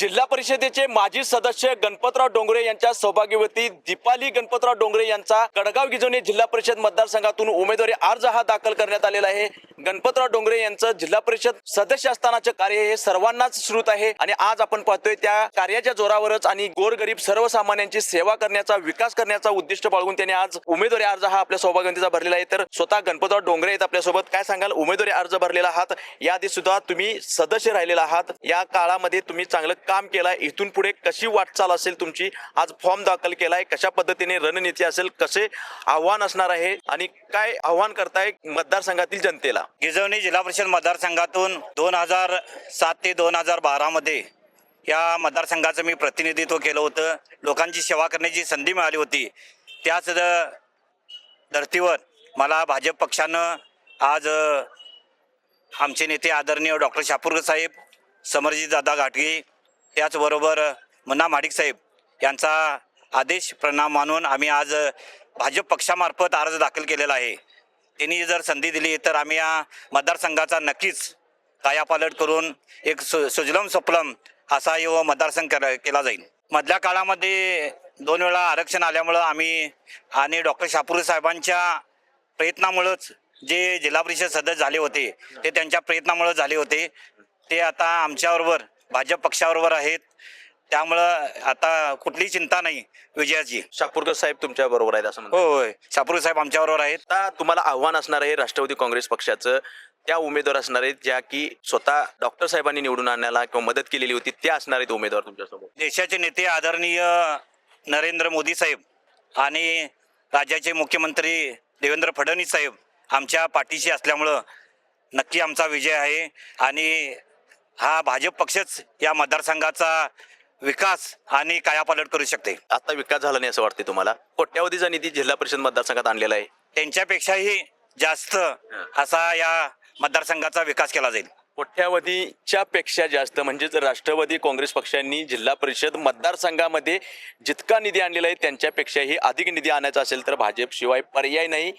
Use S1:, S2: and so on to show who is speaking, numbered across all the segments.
S1: जिल्हा परिषदेचे माजी सदस्य गणपतराव डोंगरे यांच्या सहभागीवती दीपाली गणपतराव डोंगरे यांचा कडगाव गिजवणे जिल्हा परिषद मतदारसंघातून उमेदवारी अर्ज हा दाखल करण्यात आलेला आहे. गणपतराव डोंगरे यांचं जिल्हा परिषद सदस्य असतानाचं कार्य हे सर्वांनाच श्रुत आहे. आणि आज आपण पाहतोय त्या कार्याच्या जोरावरच आणि गोरगरीब सर्वसामान्यांची सेवा करण्याचा विकास करण्याचा उद्दिष्ट बाळगून त्यांनी आज उमेदवारी अर्ज हा आपल्या सौभाग्यवतीचा भरलेला आहे. तर स्वतः गणपतराव डोंगरे आहेत आपल्यासोबत. काय सांगाल? उमेदवारी अर्ज भरलेला आहात. याआधी सुद्धा तुम्ही सदस्य राहिलेला आहात. या काळामध्ये तुम्ही चांगलं काम केलंय. इथून पुढे कशी वाटचाल असेल तुमची? आज फॉर्म दाखल केलाय. कशा पद्धतीने रणनीती असेल? कसे आव्हान असणार आहे? आणि काय आव्हान करताय मतदारसंघातील जनतेला?
S2: गिजवणी जिल्हा परिषद मतदारसंघातून दोन हजार सात ते दोन हजार बारामध्ये या मतदारसंघाचं मी प्रतिनिधित्व केलं होतं. लोकांची सेवा करण्याची संधी मिळाली होती. त्याच धर्तीवर मला भाजप पक्षानं आज आमचे नेते आदरणीय डॉक्टर शापूरकर साहेब समरजित दादा घाटगे त्याचबरोबर मुन्ना माडिक साहेब यांचा आदेश प्रणाम मानून आम्ही आज भाजप पक्षामार्फत अर्ज दाखल केलेला आहे. त्यांनी जर संधी दिली तर आम्ही या मतदारसंघाचा नक्कीच कायापालट करून एक सु सुजलम सुफलम असा यो मतदारसंघ केला केला जाईल. मधल्या काळामध्ये दोन वेळा आरक्षण आल्यामुळं आम्ही आणि डॉक्टर शापूर साहेबांच्या प्रयत्नामुळंच जे जिल्हा परिषद सदस्य झाले होते ते त्यांच्या प्रयत्नामुळं झाले होते. ते आता आमच्याबरोबर भाजप पक्षाबरोबर आहेत. त्यामुळं आता कुठलीही चिंता नाही विजयाची.
S1: शापूरकर साहेब तुमच्या बरोबर आहेत असं म्हणतात.
S2: हो होय शापूर साहेब आमच्याबरोबर आहेत.
S1: आता तुम्हाला आव्हान असणार आहे राष्ट्रवादी काँग्रेस पक्षाचं. त्या उमेदवार असणार आहेत ज्या की स्वतः डॉक्टर साहेबांनी निवडून आणण्याला किंवा मदत केलेली होती त्या असणार आहेत उमेदवार तुमच्यासोबत
S2: देशाचे नेते आदरणीय नरेंद्र मोदी साहेब आणि राज्याचे मुख्यमंत्री देवेंद्र फडणवीस साहेब आमच्या पाठीशी असल्यामुळं नक्की आमचा विजय आहे. आणि हा भाजप पक्षच या मतदारसंघाचा विकास आणि कायापालट करू शकते?
S1: आता विकास झाला नाही असं वाटते तुम्हाला? कोट्यावधीचा निधी जिल्हा परिषद मतदारसंघात आणलेला आहे.
S2: त्यांच्यापेक्षाही जास्त असा या मतदारसंघाचा विकास केला जाईल.
S1: कोट्यावधीच्या पेक्षा जास्त म्हणजेच राष्ट्रवादी काँग्रेस पक्षांनी जिल्हा परिषद मतदारसंघामध्ये जितका निधी आणलेला आहे त्यांच्यापेक्षाही अधिक निधी आणायचा असेल तर भाजप शिवाय पर्याय नाही.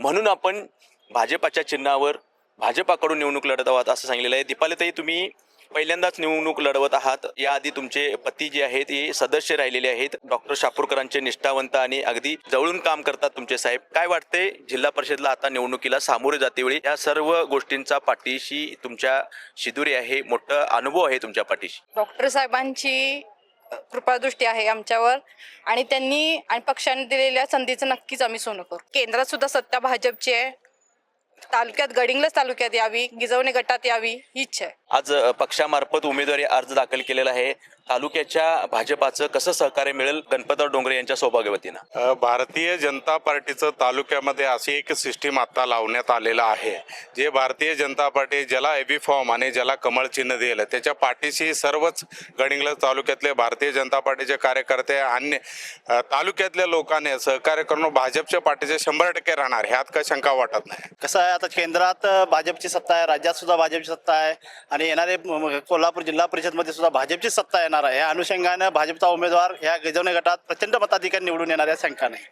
S1: म्हणून आपण भाजपाच्या चिन्हावर भाजपाकडून निवडणूक लढत आहात असं सांगितलेलं आहे. दीपालीताई तुम्ही पहिल्यांदाच निवडणूक लढवत आहात. याआधी तुमचे पती जे आहेत हे सदस्य राहिलेले आहेत. डॉक्टर शापूरकरांचे निष्ठावंत आणि अगदी जवळून काम करतात तुमचे साहेब. काय वाटते जिल्हा परिषदला आता निवडणुकीला सामोरे जातेवेळी या सर्व गोष्टींचा पाठीशी तुमच्या शिदुरी आहे मोठा अनुभव आहे तुमच्या पाठीशी?
S3: डॉक्टर साहेबांची कृपादृष्टी आहे आमच्यावर आणि त्यांनी आणि पक्षाने दिलेल्या संधीचं नक्कीच आम्ही सोनं करू. केंद्रात सुद्धा सत्ता भाजपची आहे. तालुक्यात गडिंग्लज तालुक्यात यावी गिजवणे गटात यावी ही इच्छा आहे.
S1: आज पक्षामार्फत उमेदवारी अर्ज दाखल केलेला आहे. तालुक्याच्या भाजपाचं कसं सहकार्य मिळेल गणपतराव डोंगरे यांच्या सौभाग्यवतीनं?
S4: अ, भारतीय जनता पार्टीचं तालुक्यामध्ये अशी एक सिस्टीम आता लावण्यात आलेलं आहे. जे भारतीय जनता पार्टी ज्याला एबी फॉर्म आणि ज्याला कमळ चिन्ह दिलं त्याच्या पाठीशी सर्वच गडिंग्लज तालुक्यातले भारतीय जनता पार्टीचे कार्यकर्ते आणि तालुक्यातल्या लोकांनी सहकार्य करून भाजपच्या पाठीचे शंभर टक्के राहणार ह्यात काय शंका वाटत नाही.
S5: कसं आहे आता केंद्रात भाजपची सत्ता आहे राज्यात सुद्धा भाजपची सत्ता आहे आणि येणारे कोल्हापूर जिल्हा परिषदमध्ये सुद्धा भाजपची सत्ता येणार आहे. या अनुषंगानं भाजपचा उमेदवार ह्या गजवणे गटात प्रचंड मताधिकारी निवडून येणार या शंका नाही